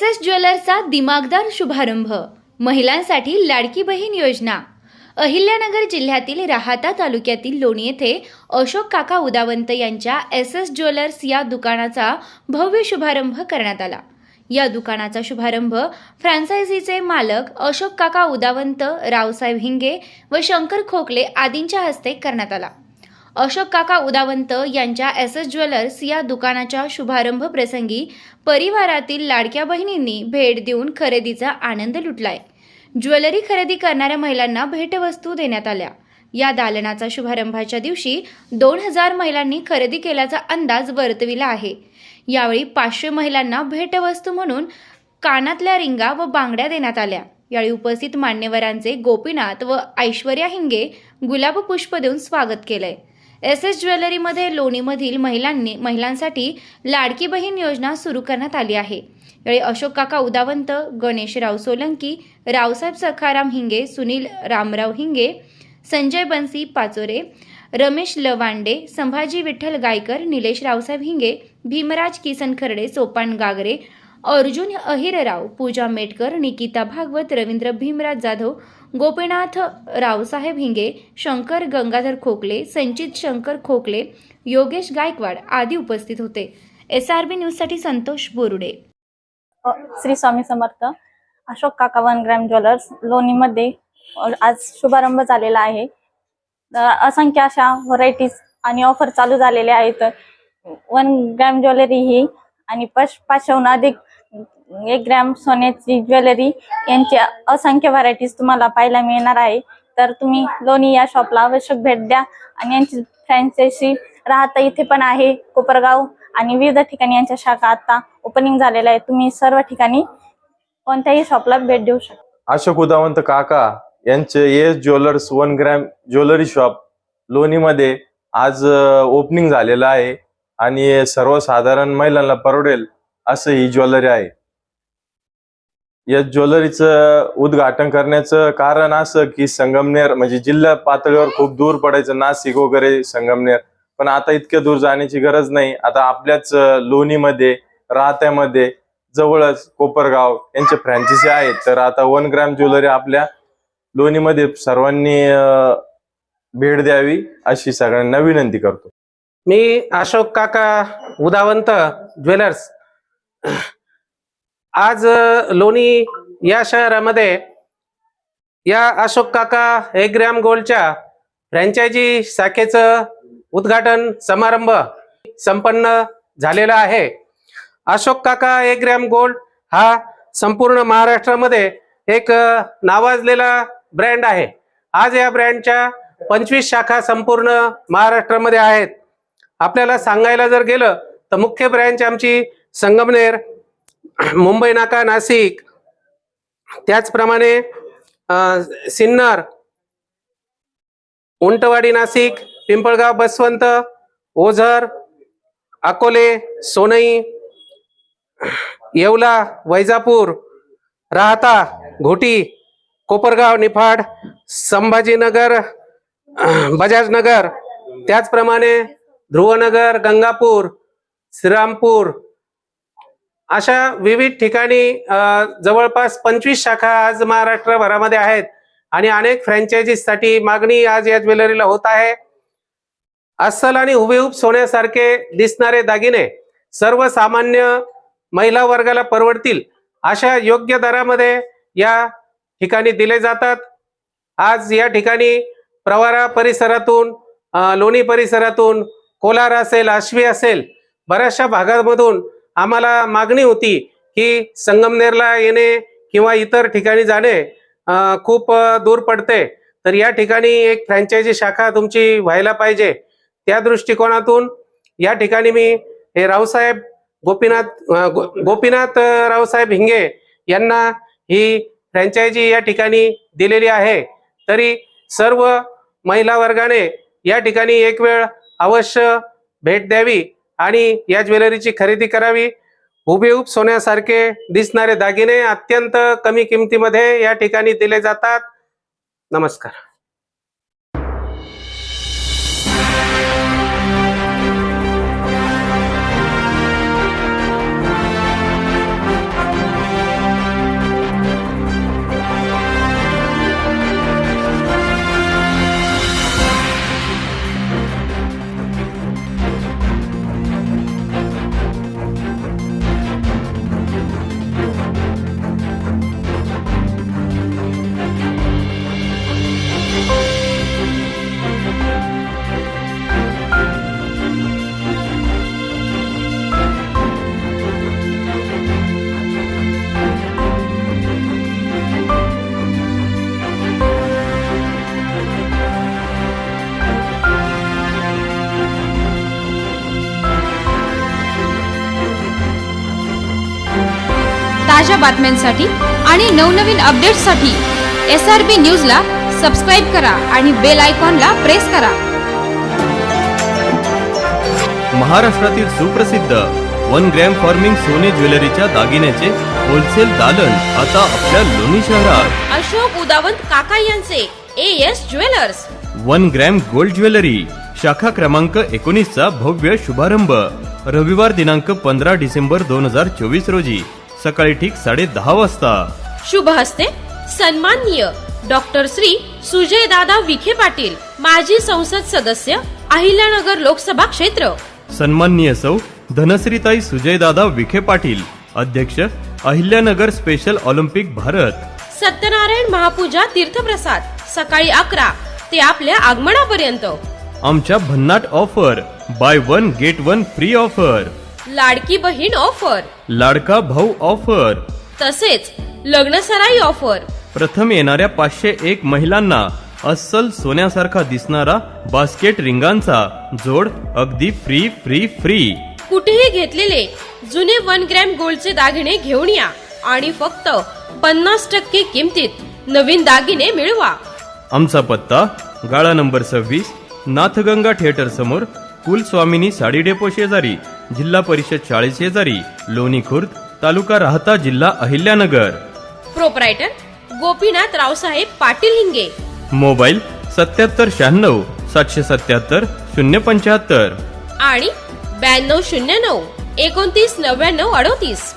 S S ज्वेलर्सचा दिमागदार शुभारंभ. महिलांसाठी लाडकी बहीण योजना. अहिल्यानगर जिल्ह्यातील राहाता तालुक्यातील लोणी येथे अशोक काका उदावंत यांच्या एस एस ज्वेलर्स या दुकानाचा भव्य शुभारंभ करण्यात आला. या दुकानाचा शुभारंभ फ्रँचायझीचे मालक अशोक काका उदावंत रावसाहेब हिंगे व शंकर खोकले आदींच्या हस्ते करण्यात आला. अशोक काका उदावंत यांच्या एस एस ज्वेलर्स या दुकानाच्या शुभारंभ प्रसंगी परिवारातील लाडक्या बहिणींनी भेट देऊन खरेदीचा आनंद लुटलाय. ज्वेलरी खरेदी करणाऱ्या महिलांना भेटवस्तू देण्यात आल्या. या दालनाचा शुभारंभाच्या दिवशी दोन हजार महिलांनी खरेदी केल्याचा अंदाज वर्तविला आहे. यावेळी पाचशे महिलांना भेटवस्तू म्हणून कानातल्या रिंगा व बांगड्या देण्यात आल्या. यावेळी उपस्थित मान्यवरांचे गोपीनाथ व ऐश्वर्या हिंगे गुलाब पुष्प देऊन स्वागत केलंय. एस एस ज्वेलरीमध्ये लोणीमधील महिलांनी महिलांसाठी लाडकी बहीण योजना सुरू करण्यात आली आहे. यावेळी अशोक काका उदावंत गणेशराव सोलंकी रावसाहेब सखाराम हिंगे सुनील रामराव हिंगे संजय बन्सी पाचोरे रमेश लवांडे संभाजी विठ्ठल गायकर निलेश रावसाहेब हिंगे भीमराज किसन खर्डे सोपान गागरे अर्जुन अहिरराव पूजा मेटकर निकिता भागवत रवींद्र भीमराज जाधव गोपीनाथ रावसाहेब हिंगे शंकर गंगाधर खोकले संचित शंकर खोकले योगेश गायकवाड आदी उपस्थित होते. एस आर बी न्यूजसाठी संतोष बोरुडे. श्री स्वामी समर्थ अशोक काका वन ग्रॅम ज्वेलर्स लोणीमध्ये आज शुभारंभ झालेला आहे. असंख्य अशा व्हरायटीज आणि ऑफर चालू झालेल्या आहेत. वन ग्रॅम ज्वेलरी ही आणि पाच पाचशेहून अधिक एक ग्रॅम सोन्याची ज्वेलरी यांची असंख्य व्हरायटीज तुम्हाला पाहायला मिळणार आहे. तर तुम्ही लोणी या शॉपला आवश्यक भेट द्या. आणि यांची फ्रँचायसी राहता इथे पण आहे कोपरगाव. आणि विविध ठिकाणी यांच्या शाखा आता ओपनिंग झालेल्या आहेत. तुम्ही सर्व ठिकाणी कोणत्याही शॉपला भेट देऊ शकता. अशोक उदावंत काका यांचे S jewellers one gram jewellery shop लोणीमध्ये आज ओपनिंग झालेलं आहे. आणि सर्वसाधारण महिलांना परवडेल असं ही ज्वेलरी आहे. या ज्वेलरीचं उद्घाटन करण्याचं कारण असं की संगमनेर म्हणजे जिल्हा पातळीवर खूप दूर पडायचं नाशिक वगैरे संगमनेर. पण आता इतक्या दूर जाण्याची गरज नाही. आता आपल्याच लोणीमध्ये राहत्यामध्ये जवळच कोपरगाव यांचे फ्रँचायसी आहेत. तर आता वन ग्रॅम ज्वेलरी आपल्या लोणीमध्ये सर्वांनी भेट द्यावी अशी सगळ्यांना विनंती करतो. मी अशोक काका उदावंत ज्वेलर्स. आज लोणी या शहरामध्ये या अशोक काका एक ग्रॅम गोल्डच्या फ्रँचायझी शाखेचं उद्घाटन समारंभ संपन्न झालेला आहे. अशोक काका एक ग्रॅम गोल्ड हा संपूर्ण महाराष्ट्रामध्ये एक नावाजलेला ब्रँड आहे. आज या ब्रँडच्या पंचवीस शाखा संपूर्ण महाराष्ट्रामध्ये आहेत. आपल्याला सांगायला जर गेलं तर मुख्य ब्रँच आमची संगमनेर मुंबई नाका नाशिक. त्याचप्रमाणे सिन्नर उंटवाडी नाशिक पिंपळगाव बसवंत ओझर अकोले सोनई येवला वैजापूर राहता घोटी कोपरगाव निफाड संभाजीनगर बजाजनगर. त्याचप्रमाणे ध्रुवनगर गंगापूर श्रीरामपूर अशा विविध ठिकाणी जवळपास पंचवीस शाखा आज महाराष्ट्रभरामध्ये आहेत आणि अनेक फ्रँचायझीसाठी मागणी आज या ज्वेलरीला होत आहे. अस्सल आणि हुबेहूब सोन्यासारखे दिसणारे दागिने सर्वसामान्य महिला वर्गाला परवडतील अशा योग्य दरामध्ये या ठिकाणी दिले जातात. आज या ठिकाणी प्रवारा परिसरातून लोणी परिसरातून कोलार असेल आश्वी असेल बऱ्याचशा भागामधून आम्हाला मागणी होती की संगमनेरला येणे किंवा इतर ठिकाणी जाणे खूप दूर पडते. तर या ठिकाणी एक फ्रँचायझी शाखा तुमची व्हायला पाहिजे. त्या दृष्टिकोनातून या ठिकाणी मी हे रावसाहेब गोपीनाथ गो- गोपीनाथ रावसाहेब हिंगे यांना ही फ्रँचायझी या ठिकाणी दिलेली आहे. तरी सर्व महिला वर्गाने या ठिकाणी एक वेळ अवश्य भेट द्यावी. आणि या ज्वेलरीची खरेदी करावी. हुबेहूब सोन्यासारखे दिसणारे दागिने अत्यंत कमी किमतीमध्ये या ठिकाणी दिले जातात. नमस्कार. ताज्या बातम्यांसाठी आणि नवनवीन अपडेट्ससाठी एस आर बी न्यूजला सबस्क्राईब करा आणि बेल आयकॉनला प्रेस करा. महाराष्ट्रातील सुप्रसिद्ध वन ग्रॅम फार्मिंग सोने ज्वेलरीच्या दागिन्याचे होलसेल दालन आता आपल्या लोणी शहरात. अशोक उदावंत काका यांचे A S jewellers. One gram gold jewellery शाखा क्रमांक एकोणीसचा भव्य शुभारंभ. रविवार दिनांक पंधरा डिसेंबर दोन हजार चोवीस रोजी. सकाळी ठीक साडे दहा वाजता. शुभ हस्ते सन्माननीय डॉक्टर श्री सुजय दादा विखे पाटील माजी संसद सदस्य अहिल्यानगर लोकसभा क्षेत्र. सन्माननीय सौ धनश्रीताई सुजयदादा विखे पाटील अध्यक्ष अहिल्यानगर स्पेशल ऑलिम्पिक भारत. सत्यनारायण महापूजा तीर्थप्रसाद सकाळी अकरा ते आपल्या आगमनापर्यंत. आमच्या भन्नाट offer buy one get one free offer. Ladki Bahin offer. लाडका भाऊ ऑफर. तसेच लग्नसराई ऑफर. प्रथम येणाऱ्या पाचशे एक महिलांना अस्सल सोन्यासारखा दिसणारा बास्केट रिंगांचा जोड अगदी फ्री फ्री फ्री कुठेही घेतलेले जुने वन ग्रॅम गोल्डचे दागिने घेऊन या आणि फक्त पन्नास टक्के किमतीत नवीन दागिने मिळवा. आमचा पत्ता गाळा नंबर सव्वीस नाथगंगा थिएटर समोर कुलस्वामिनी साडी डेपो शेजारी. जिल्हा परिषद शाळे शेजारी लोणी खुर्द तालुका राहता जिल्हा अहिल्यानगर. प्रोपरायटर गोपीनाथ रावसाहेब पाटील हिंगे. मोबाईल सत्याहत्तर शहाण्णव सातशे सत्याहत्तर शून्य पंच्याहत्तर. आणि ब्याण्णव शून्य नऊ एकोणतीस नव्याण्णव अडोतीस.